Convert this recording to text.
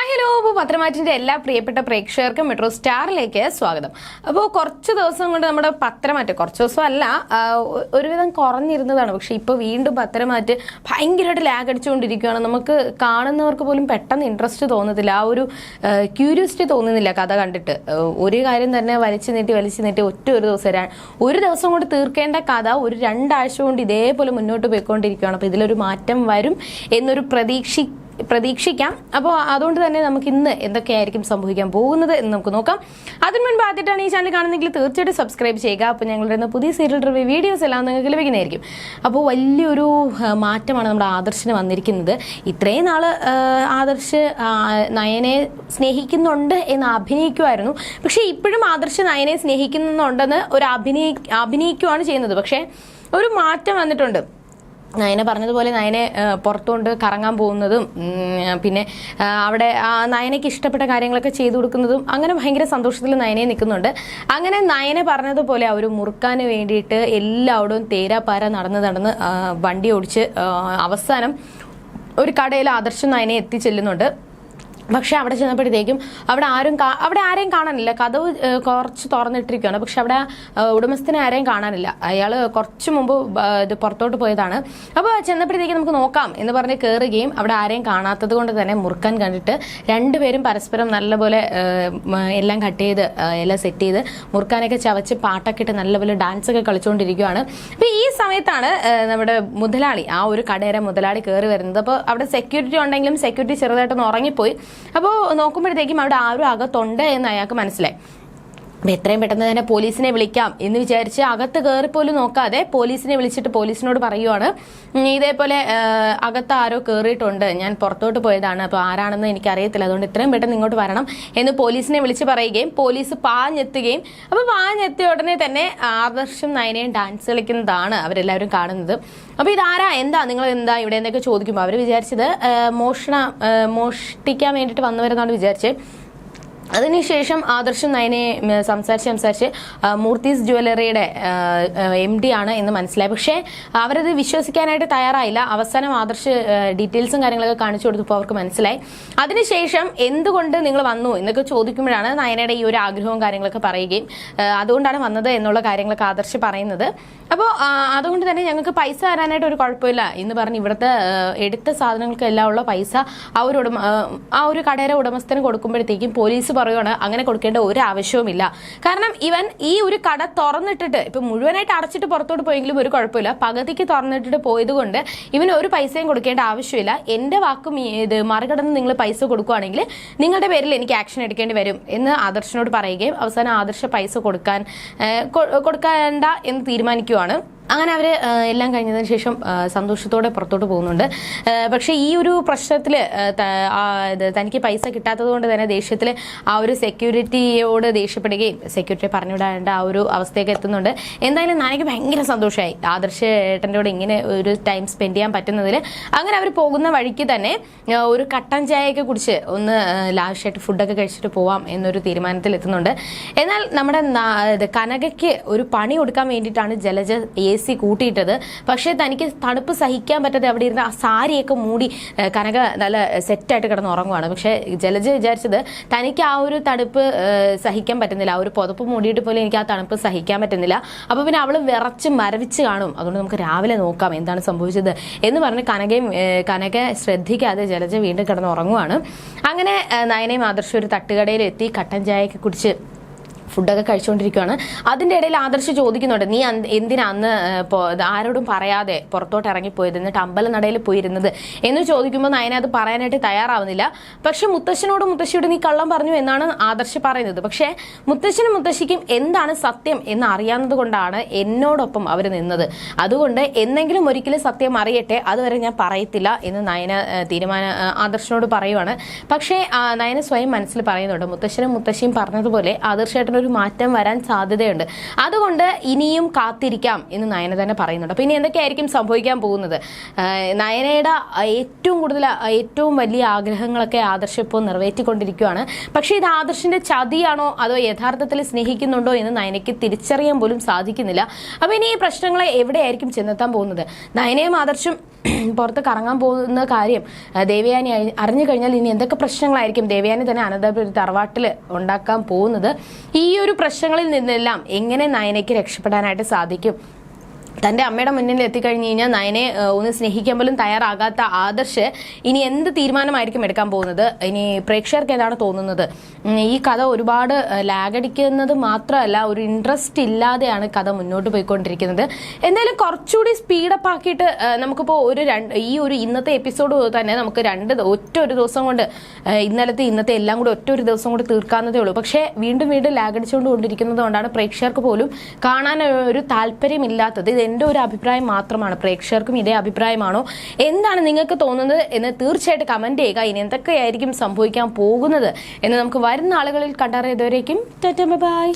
Hi hello അപ്പോൾ പത്രമാറ്റിന്റെ എല്ലാ പ്രിയപ്പെട്ട പ്രേക്ഷകർക്കും മെട്രോ സ്റ്റാറിലേക്ക് സ്വാഗതം. അപ്പോൾ കുറച്ച് ദിവസം കൊണ്ട് നമ്മുടെ പത്രമാറ്റ് കുറച്ച് ദിവസം അല്ല ഒരുവിധം കുറഞ്ഞിരുന്നതാണ്. പക്ഷേ ഇപ്പോൾ വീണ്ടും പത്രമാറ്റ് ഭയങ്കരമായിട്ട് ലാഗ് അടിച്ചുകൊണ്ടിരിക്കുകയാണ്. നമുക്ക് കാണുന്നവർക്ക് പോലും പെട്ടെന്ന് ഇൻട്രസ്റ്റ് തോന്നുന്നില്ല ആ ഒരു ക്യൂരിയോസിറ്റി തോന്നുന്നില്ല കഥ കണ്ടിട്ട്. ഒരു കാര്യം തന്നെ വലിച്ചു നീട്ടി വലിച്ചു നീട്ടി ഒറ്റ ഒരു ദിവസം ഒരു ദിവസം കൊണ്ട് തീർക്കേണ്ട കഥ ഒരു രണ്ടാഴ്ച കൊണ്ട് ഇതേപോലെ മുന്നോട്ട് പോയിക്കൊണ്ടിരിക്കുകയാണ്. അപ്പോൾ ഇതിലൊരു മാറ്റം വരും എന്നൊരു പ്രതീക്ഷി പ്രതീക്ഷിക്കാം. അപ്പോൾ അതുകൊണ്ട് തന്നെ നമുക്ക് ഇന്ന് എന്തൊക്കെയായിരിക്കും സംഭവിക്കാൻ പോകുന്നത് എന്ന് നമുക്ക് നോക്കാം. അതിന് മുൻപ് ആദ്യമായിട്ടാണ് ഈ ചാനൽ കാണുന്നെങ്കിൽ തീർച്ചയായിട്ടും സബ്സ്ക്രൈബ് ചെയ്യുക. അപ്പോൾ ഞങ്ങളുടെ പുതിയ സീരിയൽ റിവ്യൂ വീഡിയോസ് എല്ലാം നിങ്ങൾക്ക് ലഭിക്കുന്നതായിരിക്കും. അപ്പോൾ വലിയൊരു മാറ്റമാണ് നമ്മുടെ ആദർശിന് വന്നിരിക്കുന്നത്. ഇത്രയും നാൾ ആദർശ് നയനെ സ്നേഹിക്കുന്നുണ്ട് എന്ന് അഭിനയിക്കുമായിരുന്നു. പക്ഷേ ഇപ്പോഴും ആദർശ് നയനെ സ്നേഹിക്കുന്നുണ്ടെന്ന് ഒരു അഭിനയി അഭിനയിക്കുവാണ് ചെയ്യുന്നത്. പക്ഷേ ഒരു മാറ്റം വന്നിട്ടുണ്ട്. നയന പറഞ്ഞതുപോലെ നയനെ പുറത്തുകൊണ്ട് കറങ്ങാൻ പോകുന്നതും പിന്നെ അവിടെ നയനയ്ക്ക് ഇഷ്ടപ്പെട്ട കാര്യങ്ങളൊക്കെ ചെയ്തു കൊടുക്കുന്നതും അങ്ങനെ ഭയങ്കര സന്തോഷത്തിൽ നയനെ നിൽക്കുന്നുണ്ട്. അങ്ങനെ നയന പറഞ്ഞതുപോലെ അവർ മുറുക്കാന് വേണ്ടിയിട്ട് എല്ലാവരും തേരാപ്പാര നടന്ന് നടന്ന് വണ്ടി ഓടിച്ച് അവസാനം ഒരു കടയിൽ ആദർശം നയനെ എത്തിച്ചെല്ലുന്നുണ്ട്. പക്ഷെ അവിടെ ചെന്നപ്പോഴത്തേക്കും അവിടെ ആരും അവിടെ ആരെയും കാണാനില്ല. കഥവ് കുറച്ച് തുറന്നിട്ടിരിക്കുകയാണ് പക്ഷെ അവിടെ ഉടമസ്ഥനെ ആരെയും കാണാനില്ല. അയാൾ കുറച്ച് മുമ്പ് ഇത് പുറത്തോട്ട് പോയതാണ്. അപ്പോൾ ചെന്നപ്പോഴത്തേക്കും നമുക്ക് നോക്കാം എന്ന് പറഞ്ഞ് കയറുകയും അവിടെ ആരെയും കാണാത്തത് കൊണ്ട് തന്നെ മുറുക്കാൻ കണ്ടിട്ട് രണ്ടുപേരും പരസ്പരം നല്ലപോലെ എല്ലാം കട്ട് ചെയ്ത് എല്ലാം സെറ്റ് ചെയ്ത് മുറുക്കാനൊക്കെ ചവച്ച് പാട്ടൊക്കെ ഇട്ട് നല്ലപോലെ ഡാൻസ് ഒക്കെ കളിച്ചുകൊണ്ടിരിക്കുകയാണ് അപ്പോൾ ഈ സമയത്താണ് നമ്മുടെ മുതലാളി ആ ഒരു കടയുടെ മുതലാളി കയറി വരുന്നത്. അപ്പോൾ അവിടെ സെക്യൂരിറ്റി ഉണ്ടെങ്കിലും സെക്യൂരിറ്റി ചെറുതായിട്ടൊന്ന് ഉറങ്ങിപ്പോയി. അപ്പോൾ നോക്കുമ്പോഴത്തേക്കും അവിടെ ആരും അകത്തുണ്ട് എന്ന് അയാൾക്ക് മനസ്സിലായി. എത്രയും പെട്ടെന്ന് തന്നെ പോലീസിനെ വിളിക്കാം എന്ന് വിചാരിച്ച് അകത്ത് കയറിപ്പോലും പോലും നോക്കാതെ പോലീസിനെ വിളിച്ചിട്ട് പോലീസിനോട് പറയുവാണ്. ഇതേപോലെ അകത്ത് ആരോ കയറിയിട്ടുണ്ട് ഞാൻ പുറത്തോട്ട് പോയതാണ്. അപ്പോൾ ആരാണെന്ന് എനിക്കറിയത്തില്ല. അതുകൊണ്ട് എത്രയും പെട്ടെന്ന് ഇങ്ങോട്ട് വരണം എന്ന് പോലീസിനെ വിളിച്ച് പറയുകയും പോലീസ് പാഞ്ഞെത്തുകയും അപ്പോൾ പാഞ്ഞെത്തിയ ഉടനെ തന്നെ ആദർശം നയനയും ഡാൻസ് കളിക്കുന്നതാണ് അവരെല്ലാവരും കാണുന്നത്. അപ്പോൾ ഇതാരാ? എന്താ? നിങ്ങൾ എന്താ ഇവിടെ എന്നൊക്കെ ചോദിക്കുമ്പോൾ അവർ വിചാരിച്ചത് മോഷണ മോഷ്ടിക്കാൻ വേണ്ടിയിട്ട് വന്നവരെന്നാണ് വിചാരിച്ചത്. അതിനുശേഷം ആദർശ് നയനെ സംസാരിച്ച് സംസാരിച്ച് മൂർത്തീസ് ജ്വല്ലറിയുടെ എം ഡി ആണ് എന്ന് മനസ്സിലായി. പക്ഷേ അവരത് വിശ്വസിക്കാനായിട്ട് തയ്യാറായില്ല. അവസാനം ആദർശ് ഡീറ്റെയിൽസും കാര്യങ്ങളൊക്കെ കാണിച്ചു കൊടുത്തപ്പോൾ അവർക്ക് മനസ്സിലായി. അതിനുശേഷം എന്തുകൊണ്ട് നിങ്ങൾ വന്നു എന്നൊക്കെ ചോദിക്കുമ്പോഴാണ് നയനയുടെ ഈ ഒരു ആഗ്രഹവും കാര്യങ്ങളൊക്കെ പറയുകയും അതുകൊണ്ടാണ് വന്നത് എന്നുള്ള കാര്യങ്ങളൊക്കെ ആദർശ് പറയുന്നത്. അപ്പോൾ അതുകൊണ്ട് തന്നെ ഞങ്ങൾക്ക് പൈസ തരാനായിട്ട് ഒരു കുഴപ്പമില്ല എന്ന് പറഞ്ഞ് ഇവിടുത്തെ എടുത്ത സാധനങ്ങൾക്ക് എല്ലാം ഉള്ള പൈസ ആ ഒരു ഉടമ ആ ഒരു കടയുടെ ഉടമസ്ഥന് കൊടുക്കുമ്പോഴത്തേക്കും പോലീസ് പറയുവാണ് അങ്ങനെ കൊടുക്കേണ്ട ഒരു ആവശ്യവുമില്ല. കാരണം ഇവൻ ഈ ഒരു കട തുറന്നിട്ടിട്ട് ഇപ്പൊ മുഴുവനായിട്ട് അടച്ചിട്ട് പുറത്തോട്ട് പോയെങ്കിലും ഒരു കുഴപ്പമില്ല. പകുതിക്ക് തുറന്നിട്ടിട്ട് പോയത് കൊണ്ട് ഇവന് ഒരു പൈസയും കൊടുക്കേണ്ട ആവശ്യമില്ല. എന്റെ വാക്കും ഇത് മറികടന്ന് നിങ്ങൾ പൈസ കൊടുക്കുകയാണെങ്കിൽ നിങ്ങളുടെ പേരിൽ എനിക്ക് ആക്ഷൻ എടുക്കേണ്ടി വരും എന്ന് ആദർശനോട് പറയുകയും അവസാനം ആദർശ പൈസ കൊടുക്കാൻ കൊടുക്കേണ്ട എന്ന് തീരുമാനിക്കുവാണ്. അങ്ങനെ അവർ എല്ലാം കഴിഞ്ഞതിന് ശേഷം സന്തോഷത്തോടെ പുറത്തോട്ട് പോകുന്നുണ്ട്. പക്ഷേ ഈ ഒരു പ്രശ്നത്തിൽ തനിക്ക് പൈസ കിട്ടാത്തത് കൊണ്ട് തന്നെ ദേഷ്യത്തിൽ ആ ഒരു സെക്യൂരിറ്റിയോട് ദേഷ്യപ്പെടുകയും സെക്യൂരിറ്റി പറഞ്ഞുവിടാണ്ട് ആ ഒരു അവസ്ഥയൊക്കെ എത്തുന്നുണ്ട്. എന്തായാലും നാനയ്ക്ക് ഭയങ്കര സന്തോഷമായി ആദർശ ഏട്ടന്റെ കൂടെ ഇങ്ങനെ ഒരു ടൈം സ്പെൻഡ് ചെയ്യാൻ പറ്റുന്നതിൽ അങ്ങനെ അവർ പോകുന്ന വഴിക്ക് തന്നെ ഒരു കട്ടൻ ചായയൊക്കെ കുടിച്ച് ഒന്ന് ലാവശ്യമായിട്ട് ഫുഡൊക്കെ കഴിച്ചിട്ട് പോവാം എന്നൊരു തീരുമാനത്തിൽ എത്തുന്നുണ്ട് എന്നാൽ നമ്മുടെ കനകയ്ക്ക് ഒരു പണി കൊടുക്കാൻ വേണ്ടിയിട്ടാണ് ജലജ എ സി കൂട്ടിയിട്ടത്. പക്ഷേ തനിക്ക് തണുപ്പ് സഹിക്കാൻ പറ്റാതെ അവിടെ ഇരുന്ന് ആ സാരിയൊക്കെ മൂടി കനക നല്ല സെറ്റായിട്ട് കിടന്ന് ഉറങ്ങുവാണ്. പക്ഷേ ജലജ വിചാരിച്ചത് തനിക്ക് ആ ഒരു തണുപ്പ് സഹിക്കാൻ പറ്റുന്നില്ല. ആ ഒരു പുതപ്പ് മൂടിയിട്ട് പോലും എനിക്ക് ആ തണുപ്പ് സഹിക്കാൻ പറ്റുന്നില്ല. അപ്പോൾ പിന്നെ അവൾ വിറച്ച് മരവിച്ച് കാണും. അതുകൊണ്ട് നമുക്ക് രാവിലെ നോക്കാം എന്താണ് സംഭവിച്ചത് എന്ന് പറഞ്ഞ് കനകയും കനക ശ്രദ്ധിക്കാതെ ജലജ വീണ്ടും കിടന്ന് ഉറങ്ങുവാണ്. അങ്ങനെ നയനയും ആദർശം ഒരു തട്ടുകടയിൽ എത്തി കട്ടൻ ചായയൊക്കെ കുടിച്ച് ഫുഡൊക്കെ കഴിച്ചുകൊണ്ടിരിക്കുകയാണ്. അതിന്റെ ഇടയിൽ ആദർശ് ചോദിക്കുന്നുണ്ട് നീ എന്തിനാ അന്ന് ആരോടും പറയാതെ പുറത്തോട്ട് ഇറങ്ങിപ്പോയത്? എന്നിട്ട് അമ്പലനടയിൽ പോയിരുന്നത്? എന്ന് ചോദിക്കുമ്പോൾ നയന അത് പറയാനായിട്ട് തയ്യാറാവുന്നില്ല. പക്ഷെ മുത്തശ്ശനോട് മുത്തശ്ശിയോട് നീ കള്ളം പറഞ്ഞു എന്നാണ് ആദർശ് പറയുന്നത്. പക്ഷേ മുത്തശ്ശനും മുത്തശ്ശിക്കും എന്താണ് സത്യം എന്ന് അറിയാവുന്നത് കൊണ്ടാണ് എന്നോടൊപ്പം അവർ നിന്നത്. അതുകൊണ്ട് എന്തെങ്കിലും ഒരിക്കലും സത്യം അറിയട്ടെ അതുവരെ ഞാൻ പറയത്തില്ല എന്ന് നയന തീരുമാന ആദർശനോട് പറയുവാണ്. പക്ഷേ നയന സ്വയം മനസ്സിൽ പറയുന്നുണ്ട്. മുത്തശ്ശനും മുത്തശ്ശിയും പറഞ്ഞതുപോലെ ആദർശേട്ടൻ ഒരു മാറ്റം വരാൻ സാധ്യതയുണ്ട്. അതുകൊണ്ട് ഇനിയും കാത്തിരിക്കാം എന്ന് നയന തന്നെ പറയുന്നുണ്ട്. അപ്പോൾ ഇനി എന്തൊക്കെയായിരിക്കും സംഭവിക്കാൻ പോകുന്നത്? നയനയുടെ ഏറ്റവും കൂടുതൽ ഏറ്റവും വലിയ ആഗ്രഹങ്ങളൊക്കെ ആദർശം ഇപ്പോൾ നിറവേറ്റിക്കൊണ്ടിരിക്കുകയാണ് പക്ഷേ ഇത് ആദർശിന്റെ ചതിയാണോ? അതോ യഥാർത്ഥത്തിൽ സ്നേഹിക്കുന്നുണ്ടോ എന്ന് നയനയ്ക്ക് തിരിച്ചറിയാൻ പോലും സാധിക്കുന്നില്ല. അപ്പോൾ ഇനി ഈ പ്രശ്നങ്ങളെ എവിടെയായിരിക്കും ചെന്നെത്താൻ പോകുന്നത്? നയനയും ആദർശം പുറത്ത് കറങ്ങാൻ പോകുന്ന കാര്യം ദേവയാനി അറിഞ്ഞു കഴിഞ്ഞാൽ ഇനി എന്തൊക്കെ പ്രശ്നങ്ങളായിരിക്കും ദേവയാനി തന്നെ അനന്തപുരി തറവാട്ടിൽ ഉണ്ടാക്കാൻ പോകുന്നത്? ഈ ഒരു പ്രശ്നങ്ങളിൽ നിന്നെല്ലാം എങ്ങനെ നയനയ്ക്ക് രക്ഷപ്പെടാനായിട്ട് സാധിക്കും? തന്റെ അമ്മയുടെ മുന്നിൽ എത്തിക്കഴിഞ്ഞ് കഴിഞ്ഞാൽ നയനെ ഒന്ന് സ്നേഹിക്കാൻ പോലും തയ്യാറാകാത്ത ആദർശ് ഇനി എന്ത് തീരുമാനമായിരിക്കും എടുക്കാൻ പോകുന്നത്? ഇനി പ്രേക്ഷകർക്ക് ഏതാണ് തോന്നുന്നത്? ഈ കഥ ഒരുപാട് ലാഗടിക്കുന്നത് മാത്രമല്ല ഒരു ഇൻട്രസ്റ്റ് ഇല്ലാതെയാണ് കഥ മുന്നോട്ട് പോയിക്കൊണ്ടിരിക്കുന്നത്. എന്തായാലും കുറച്ചുകൂടി സ്പീഡപ്പ് ആക്കിയിട്ട് നമുക്കിപ്പോൾ ഒരു രണ്ട് ഈ ഒരു ഇന്നത്തെ എപ്പിസോഡ് തന്നെ നമുക്ക് രണ്ട് ഒറ്റ ഒരു ദിവസം കൊണ്ട് ഇന്നലത്തെ ഇന്നത്തെ എല്ലാം കൂടി ഒറ്റ ഒരു ദിവസം കൊണ്ട് തീർക്കാവുന്നതേ ഉള്ളൂ. പക്ഷേ വീണ്ടും വീണ്ടും ലാഗടിച്ചുകൊണ്ട് കൊണ്ടിരിക്കുന്നത് കൊണ്ടാണ് പ്രേക്ഷകർക്ക് പോലും കാണാൻ ഒരു താല്പര്യമില്ലാത്തത്. ഇത് എന്റെ ഒരു അഭിപ്രായം മാത്രമാണ്. പ്രേക്ഷകർക്കും ഇതേ അഭിപ്രായമാണോ? എന്താണ് നിങ്ങൾക്ക് തോന്നുന്നത് എന്ന് തീർച്ചയായിട്ടും കമന്റ് ചെയ്യുക. ഇനി എന്തൊക്കെയായിരിക്കും സംഭവിക്കാൻ പോകുന്നത് എന്ന് നമുക്ക് വരുന്ന ആളുകളിൽ കണ്ടറിയതുവരേക്കും ബൈ.